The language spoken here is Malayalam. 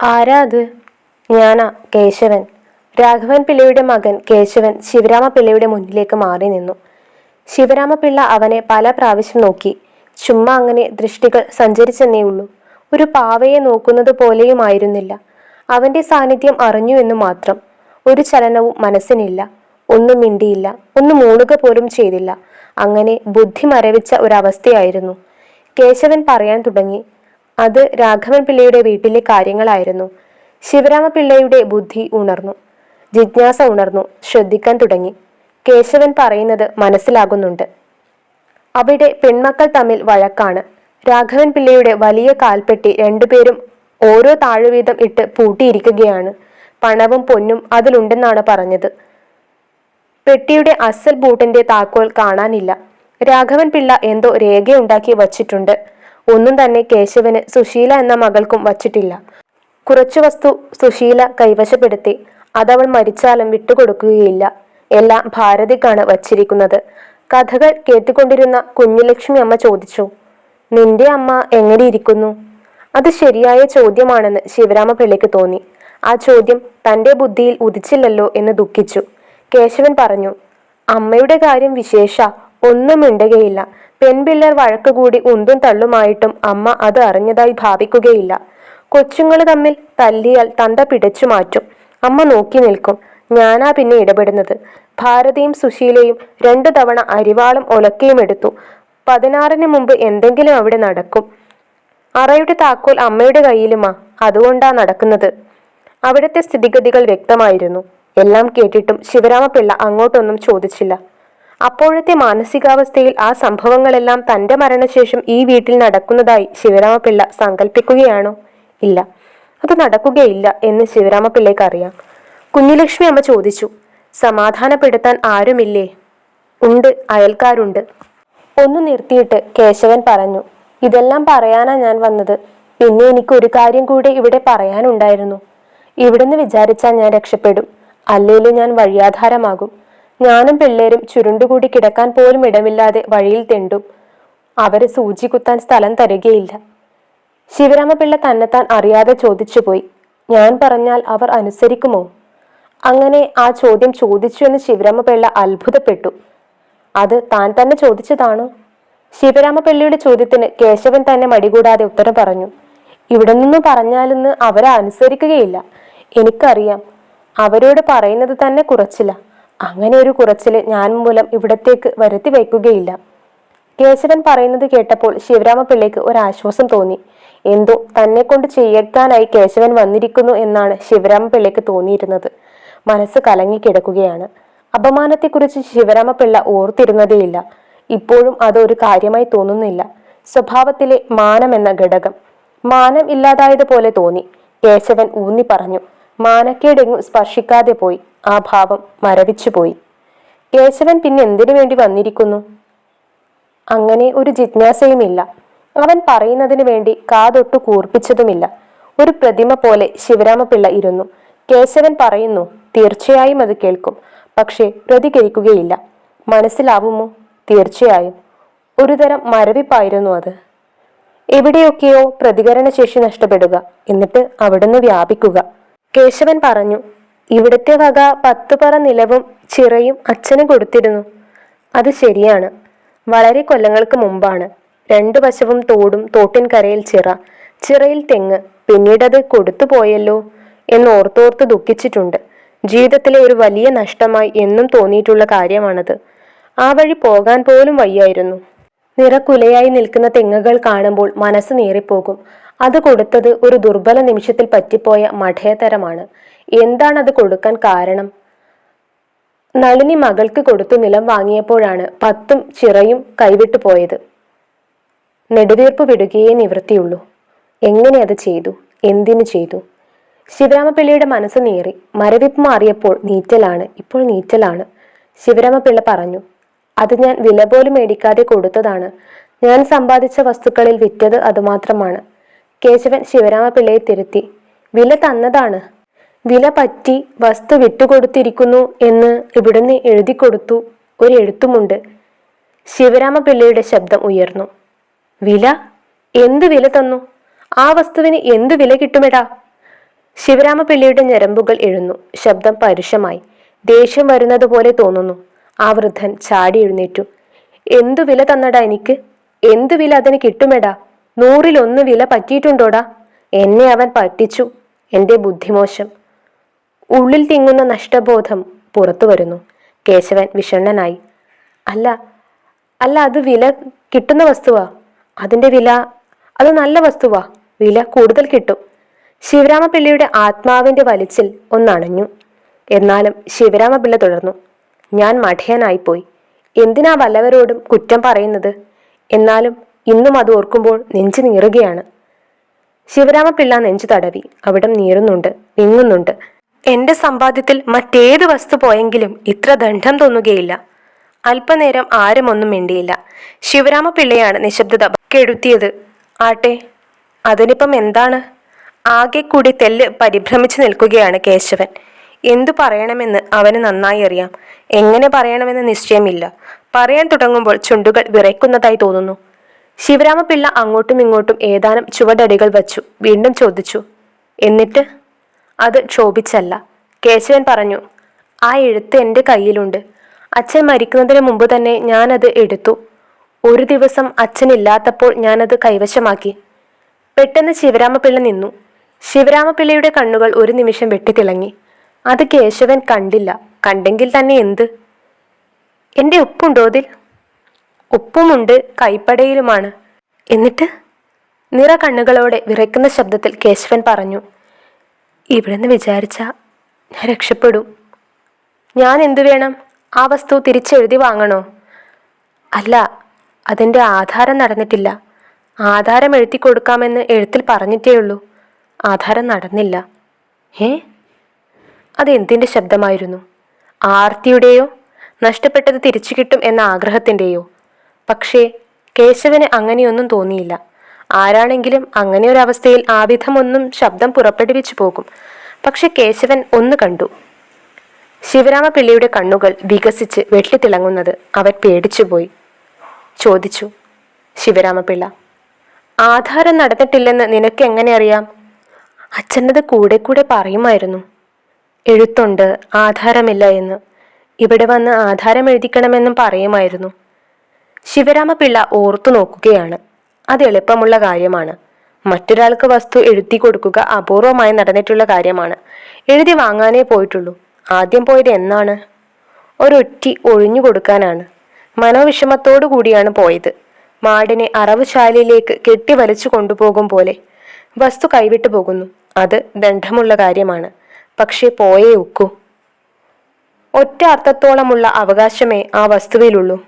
ആരാ അത്? ഞാനാ കേശവൻ. രാഘവൻ പിള്ളയുടെ മകൻ കേശവൻ ശിവരാമ പിള്ളയുടെ മുന്നിലേക്ക് മാറി നിന്നു. ശിവരാമ പിള്ള അവനെ പല പ്രാവശ്യം നോക്കി. ചുമ്മാ അങ്ങനെ ദൃഷ്ടികൾ സഞ്ചരിച്ചെന്നേ ഉള്ളൂ. ഒരു പാവയെ നോക്കുന്നത് പോലെയുമായിരുന്നില്ല. അവന്റെ സാന്നിധ്യം അറിഞ്ഞു എന്ന് മാത്രം. ഒരു ചലനവും മനസ്സിനില്ല. ഒന്നും മിണ്ടിയില്ല. ഒന്ന് മൂളുക പോലും ചെയ്തില്ല. അങ്ങനെ ബുദ്ധി മരവിച്ച ഒരവസ്ഥയായിരുന്നു. കേശവൻ പറയാൻ തുടങ്ങി. അത് രാഘവൻ പിള്ളയുടെ വീട്ടിലെ കാര്യങ്ങളായിരുന്നു. ശിവരാമ പിള്ളയുടെ ബുദ്ധി ഉണർന്നു. ജിജ്ഞാസ ഉണർന്നു. ശ്രദ്ധിക്കാൻ തുടങ്ങി. കേശവൻ പറയുന്നത് മനസ്സിലാകുന്നുണ്ട്. അവിടെ പെൺമക്കൾ തമ്മിൽ വഴക്കാണ്. രാഘവൻ പിള്ളയുടെ വലിയ കാൽപ്പെട്ടി രണ്ടുപേരും ഓരോ താഴുവീതം ഇട്ട് പൂട്ടിയിരിക്കുകയാണ്. പണവും പൊന്നും അതിലുണ്ടെന്നാണ് പറഞ്ഞത്. പെട്ടിയുടെ അസൽ ബൂട്ടിന്റെ താക്കോൽ കാണാനില്ല. രാഘവൻ പിള്ള എന്തോ രേഖയുണ്ടാക്കി വച്ചിട്ടുണ്ട്. ഒന്നും തന്നെ കേശവന് സുശീല എന്ന മകൾക്കും വച്ചിട്ടില്ല. കുറച്ചു വസ്തു സുശീല കൈവശപ്പെടുത്തി അതവൾ മരിച്ചാലും വിട്ടുകൊടുക്കുകയില്ല. എല്ലാം ഭാരതിക്കാണ് വച്ചിരിക്കുന്നത്. കഥകൾ കേട്ടുകൊണ്ടിരുന്ന കുഞ്ഞുലക്ഷ്മി അമ്മ ചോദിച്ചു നിന്റെ അമ്മ എങ്ങനെ ഇരിക്കുന്നു? അത് ശരിയായ ചോദ്യമാണെന്ന് ശിവരാമ പിള്ളയ്ക്ക് തോന്നി. ആ ചോദ്യം തന്റെ ബുദ്ധിയിൽ ഉദിച്ചില്ലല്ലോ എന്ന് ദുഃഖിച്ചു. കേശവൻ പറഞ്ഞു അമ്മയുടെ കാര്യം വിശേഷ ഒന്നും മിണ്ടുകയില്ല. പെൺപിള്ളർ വഴക്കുകൂടി ഉന്തും തള്ളുമായിട്ടും അമ്മ അത് അറിഞ്ഞതായി ഭാവിക്കുകയില്ല. കൊച്ചുങ്ങൾ തമ്മിൽ തല്ലിയാൽ തന്ത പിടച്ചു മാറ്റും. അമ്മ നോക്കി നിൽക്കും. ഞാനാ പിന്നെ ഇടപെടുന്നത്. ഭാരതിയും സുശീലയും രണ്ടു തവണ അരിവാളും ഒലക്കയും എടുത്തു. പതിനാറിന് മുമ്പ് എന്തെങ്കിലും അവിടെ നടക്കും. അറയുടെ താക്കോൽ അമ്മയുടെ കയ്യിലുമാ. അതുകൊണ്ടാ നടക്കുന്നത്. അവിടുത്തെ സ്ഥിതിഗതികൾ വ്യക്തമായിരുന്നു. എല്ലാം കേട്ടിട്ടും ശിവരാമപിള്ള അങ്ങോട്ടൊന്നും ചോദിച്ചില്ല. അപ്പോഴത്തെ മാനസികാവസ്ഥയിൽ ആ സംഭവങ്ങളെല്ലാം തന്റെ മരണശേഷം ഈ വീട്ടിൽ നടക്കുന്നതായി ശിവരാമപിള്ള സങ്കല്പിക്കുകയാണോ ഇല്ല. അത് നടക്കുകയില്ല എന്ന് ശിവരാമപിള്ളയ്ക്ക് അറിയാം. കുഞ്ഞുലക്ഷ്മി അമ്മ ചോദിച്ചു സമാധാനപ്പെടുത്താൻ ആരുമില്ലേ? ഉണ്ട് അയൽക്കാരുണ്ട്. ഒന്ന് നിർത്തിയിട്ട് കേശവൻ പറഞ്ഞു ഇതെല്ലാം പറയാനാ ഞാൻ വന്നത്. പിന്നെ എനിക്ക് ഒരു കാര്യം കൂടി ഇവിടെ പറയാനുണ്ടായിരുന്നു. ഇവിടുന്ന് വിചാരിച്ചാൽ ഞാൻ രക്ഷപ്പെടും. അല്ലേലും ഞാൻ വഴിയാധാരമാകും. ഞാനും പിള്ളേരും ചുരുണ്ടുകൂടി കിടക്കാൻ പോലും ഇടമില്ലാതെ വഴിയിൽ തെണ്ടും. അവരെ സൂചി കുത്താൻ സ്ഥലം തരികയില്ല. ശിവരാമപിള്ള തന്നെത്താൻ അറിയാതെ ചോദിച്ചുപോയി. ഞാൻ പറഞ്ഞാൽ അവർ അനുസരിക്കുമോ? അങ്ങനെ ആ ചോദ്യം ചോദിച്ചു എന്ന് ശിവരാമപിള്ള അത്ഭുതപ്പെട്ടു. അത് താൻ തന്നെ ചോദിച്ചതാണോ? ശിവരാമപിള്ളയുടെ ചോദ്യത്തിന് കേശവൻ തന്നെ മടികൂടാതെ ഉത്തരം പറഞ്ഞു. ഇവിടെ നിന്ന് പറഞ്ഞാലെന്ന് അവരെ അനുസരിക്കുകയില്ല. എനിക്കറിയാം. അവരോട് പറയുന്നത് തന്നെ കുറച്ചില്ല അങ്ങനെ ഒരു കുറച്ചിൽ ഞാൻ മൂലം ഇവിടത്തേക്ക് വരുത്തി വയ്ക്കുകയില്ല. കേശവൻ പറയുന്നത് കേട്ടപ്പോൾ ശിവരാമപിള്ളയ്ക്ക് ഒരാശ്വാസം തോന്നി. എന്തോ തന്നെ കൊണ്ട് ചെയ്യിക്കാനായി കേശവൻ വന്നിരിക്കുന്നു എന്നാണ് ശിവരാമപിള്ളയ്ക്ക് തോന്നിയിരുന്നത്. മനസ്സ് കലങ്ങിക്കിടക്കുകയാണ് അപമാനത്തെക്കുറിച്ച് ശിവരാമപിള്ള ഓർത്തിരുന്നതേയില്ല. ഇപ്പോഴും അതൊരു കാര്യമായി തോന്നുന്നില്ല. സ്വഭാവത്തിലെ മാനം എന്ന ഘടകം. മാനം ഇല്ലാതായതുപോലെ തോന്നി. കേശവൻ ഊന്നി പറഞ്ഞു. മാനക്കേടെങ്ങും സ്പർശിക്കാതെ പോയി. ആ ഭാവം മരവിച്ചുപോയി കേശവൻ പിന്നെ എന്തിനു വേണ്ടി വന്നിരിക്കുന്നു? അങ്ങനെ ഒരു ജിജ്ഞാസയുമില്ല. അവൻ പറയുന്നതിന് വേണ്ടി കാതൊട്ടു കൂർപ്പിച്ചതുമില്ല. ഒരു പ്രതിമ പോലെ ശിവരാമപിള്ള ഇരുന്നു. കേശവൻ പറയുന്നു തീർച്ചയായും അത് കേൾക്കും. പക്ഷേ പ്രതികരിക്കുകയില്ല. മനസ്സിലാവുമോ? തീർച്ചയായും. ഒരുതരം മരവിപ്പായിരുന്നു അത്. എവിടെയൊക്കെയോ പ്രതികരണശേഷി നഷ്ടപ്പെടുക. എന്നിട്ട് അവിടുന്ന് വ്യാപിക്കുക. കേശവൻ പറഞ്ഞു ഇവിടുത്തെ വക പത്തു പറ നിലവും ചിറയും അച്ഛന് കൊടുത്തിരുന്നു. അത് ശരിയാണ്. വളരെ കൊല്ലങ്ങൾക്ക് മുമ്പാണ്. രണ്ടു വശവും തോടും തോട്ടിൻകരയിൽ ചിറ. ചിറയിൽ തെങ്ങ്. പിന്നീടത് കൊടുത്തു പോയല്ലോ എന്ന് ഓർത്തോർത്ത് ദുഃഖിച്ചിട്ടുണ്ട്. ജീവിതത്തിലെ ഒരു വലിയ നഷ്ടമായി എന്നും തോന്നിയിട്ടുള്ള കാര്യമാണത്. ആ വഴി പോകാൻ പോലും വയ്യായിരുന്നു. നിറക്കുലയായി നിൽക്കുന്ന തെങ്ങുകൾ കാണുമ്പോൾ മനസ്സ് നേറിപ്പോകും. അത് കൊടുത്തത് ഒരു ദുർബല നിമിഷത്തിൽ പറ്റിപ്പോയ മഠയതരമാണ് എന്താണ് അത് കൊടുക്കാൻ കാരണം? നളിനി മകൾക്ക് കൊടുത്തു നിലം വാങ്ങിയപ്പോഴാണ് പത്തും ചിറയും കൈവിട്ടു പോയത്. നെടുവീർപ്പ് വിടുകയേ നിവൃത്തിയുള്ളൂ. എങ്ങനെ അത് ചെയ്തു? എന്തിനു ചെയ്തു? ശിവരാമപിള്ളയുടെ മനസ്സ് നീറി. മരവിപ്പ് മാറിയപ്പോൾ നീറ്റലാണ്. ഇപ്പോൾ നീറ്റലാണ്. ശിവരാമപിള്ള പറഞ്ഞു അത് ഞാൻ വില പോലും മേടിക്കാതെ കൊടുത്തതാണ്. ഞാൻ സമ്പാദിച്ച വസ്തുക്കളിൽ വിറ്റത് അതുമാത്രമാണ്. കേശവൻ ശിവരാമപിള്ളയെ തിരുത്തി. വില തന്നതാണ്. വില പറ്റി വസ്തു വിട്ടുകൊടുത്തിരിക്കുന്നു എന്ന് ഇവിടുന്ന് എഴുതി കൊടുത്തു ഒരു എഴുത്തുമുണ്ട്. ശിവരാമപിള്ളയുടെ ശബ്ദം ഉയർന്നു. വില? എന്ത് വില തന്നു? ആ വസ്തുവിന് എന്ത് വില കിട്ടുമെടാ? ശിവരാമപിള്ളയുടെ ഞരമ്പുകൾ എഴുന്നു. ശബ്ദം പരുഷമായി. ദേഷ്യം വരുന്നത് പോലെ തോന്നുന്നു. ആ വൃദ്ധൻ ചാടി എഴുന്നേറ്റു. എന്തു വില തന്നടാ എനിക്ക്? എന്തു വില അതിന് കിട്ടുമെടാ? നൂറിലൊന്ന് വില പറ്റിയിട്ടുണ്ടോടാ? എന്നെ അവൻ പറ്റിച്ചു. എന്റെ ബുദ്ധിമോശം. ഉള്ളിൽ തിങ്ങുന്ന നഷ്ടബോധം പുറത്തു വരുന്നു. കേശവൻ വിഷണ്ണനായി. അല്ല അല്ല അത് വില കിട്ടുന്ന വസ്തുവാ. അതിന്റെ വില അത് നല്ല വസ്തുവാ. വില കൂടുതൽ കിട്ടും. ശിവരാമപിള്ളയുടെ ആത്മാവിന്റെ വലിച്ചിൽ ഒന്നണഞ്ഞു. എന്നാലും ശിവരാമപിള്ള തുടർന്നു. ഞാൻ മഠയനായിപ്പോയി. എന്തിനാ വല്ലവരോടും കുറ്റം പറയുന്നത്? എന്നാലും ഇന്നും അത് ഓർക്കുമ്പോൾ നെഞ്ചു നീറുകയാണ്. ശിവരാമപിള്ള നെഞ്ചു തടവി. അവിടം നീറുന്നുണ്ട് വിങ്ങുന്നുണ്ട്. എന്റെ സമ്പാദ്യത്തിൽ മറ്റേത് വസ്തു പോയെങ്കിലും ഇത്ര ദണ്ഡം തോന്നുകയില്ല. അല്പനേരം ആരും ഒന്നും മിണ്ടിയില്ല. ശിവരാമപിള്ളയാണ് നിശബ്ദത കെടുത്തിയത്. ആട്ടെ അതിനിപ്പം എന്താണ്? ആകെ കൂടി തെല്ല് പരിഭ്രമിച്ചു നിൽക്കുകയാണ് കേശവൻ. എന്തു പറയണമെന്ന് അവന് നന്നായി അറിയാം. എങ്ങനെ പറയണമെന്ന് നിശ്ചയമില്ല. പറയാൻ തുടങ്ങുമ്പോൾ ചുണ്ടുകൾ വിറയ്ക്കുന്നതായി തോന്നുന്നു. ശിവരാമപിള്ള അങ്ങോട്ടും ഇങ്ങോട്ടും ഏതാനും ചുവടടികൾ വച്ചു. വീണ്ടും ചോദിച്ചു എന്നിട്ട്? അത് ക്ഷോഭിച്ചല്ല. കേശവൻ പറഞ്ഞു ആ എഴുത്ത് എന്റെ കയ്യിലുണ്ട്. അച്ഛൻ മരിക്കുന്നതിന് മുമ്പ് തന്നെ ഞാനത് എടുത്തു. ഒരു ദിവസം അച്ഛൻ ഇല്ലാത്തപ്പോൾ ഞാനത് കൈവശമാക്കി. പെട്ടെന്ന് ശിവരാമപിള്ള നിന്നു. ശിവരാമപിള്ളയുടെ കണ്ണുകൾ ഒരു നിമിഷം വെട്ടിത്തിളങ്ങി അത് കേശവൻ കണ്ടില്ല. കണ്ടെങ്കിൽ തന്നെ എന്ത്? എന്റെ ഉപ്പുണ്ടോ അതിൽ? ഉപ്പുമുണ്ട് കൈപ്പടയിലുമാണ്. എന്നിട്ട് നിറ കണ്ണുകളോടെ വിറയ്ക്കുന്ന ശബ്ദത്തിൽ കേശവൻ പറഞ്ഞു ഇവിടുന്ന് വിചാരിച്ചാൽ ഞാൻ രക്ഷപ്പെടും. ഞാൻ എന്തു വേണം? ആ വസ്തു തിരിച്ചെഴുതി വാങ്ങണോ? അല്ല അതിന്റെ ആധാരം നടന്നിട്ടില്ല. ആധാരം എഴുതി കൊടുക്കാമെന്ന് എഴുത്തിൽ പറഞ്ഞിട്ടേ ഉള്ളൂ. ആധാരം നടന്നില്ല. ഏ അതെന്തിന്റെ ശബ്ദമായിരുന്നു? ആർത്തിയുടെയോ? നഷ്ടപ്പെട്ടത് തിരിച്ചു കിട്ടും എന്ന ആഗ്രഹത്തിന്റെയോ പക്ഷേ കേശവന് അങ്ങനെയൊന്നും തോന്നിയില്ല. ആരാണെങ്കിലും അങ്ങനെ ഒരു അവസ്ഥയിൽ ആവിധമൊന്നും ശബ്ദം പുറപ്പെടുവിച്ചു പോകും. പക്ഷെ കേശവൻ ഒന്ന് കണ്ടു. ശിവരാമപിള്ളിയുടെ കണ്ണുകൾ വികസിച്ച് വെട്ടിത്തിളങ്ങുന്നത് അവൻ പേടിച്ചുപോയി. ചോദിച്ചു ശിവരാമപിള്ള ആധാരം നടന്നിട്ടില്ലെന്ന് നിനക്ക് എങ്ങനെ അറിയാം? അച്ഛനത് കൂടെ കൂടെ പറയുമായിരുന്നു. എഴുത്തുണ്ട് ആധാരമില്ല എന്ന്. ഇവിടെ വന്ന് ആധാരം എഴുതിക്കണമെന്നും പറയുമായിരുന്നു. ശിവരാമപിള്ള ഓർത്തു നോക്കുകയാണ്. അത് എളുപ്പമുള്ള കാര്യമാണ്. മറ്റൊരാൾക്ക് വസ്തു എഴുതി കൊടുക്കുക അപൂർവമായി നടന്നിട്ടുള്ള കാര്യമാണ്. എഴുതി വാങ്ങാനേ പോയിട്ടുള്ളൂ. ആദ്യം പോയത് എന്നാണ്? ഒരൊറ്റി ഒഴിഞ്ഞു കൊടുക്കാനാണ്. മനോവിഷമത്തോടു കൂടിയാണ് പോയത്. മാടിനെ അറവുശാലയിലേക്ക് കെട്ടി വലിച്ചു കൊണ്ടുപോകും പോലെ. വസ്തു കൈവിട്ടു പോകുന്നു. അത് ദണ്ഡമുള്ള കാര്യമാണ്. പക്ഷേ പോയേ ഒക്കൂ ഒറ്റ അർത്ഥത്തോളമുള്ള അവകാശമേ ആ വസ്തുവിലുള്ളൂ.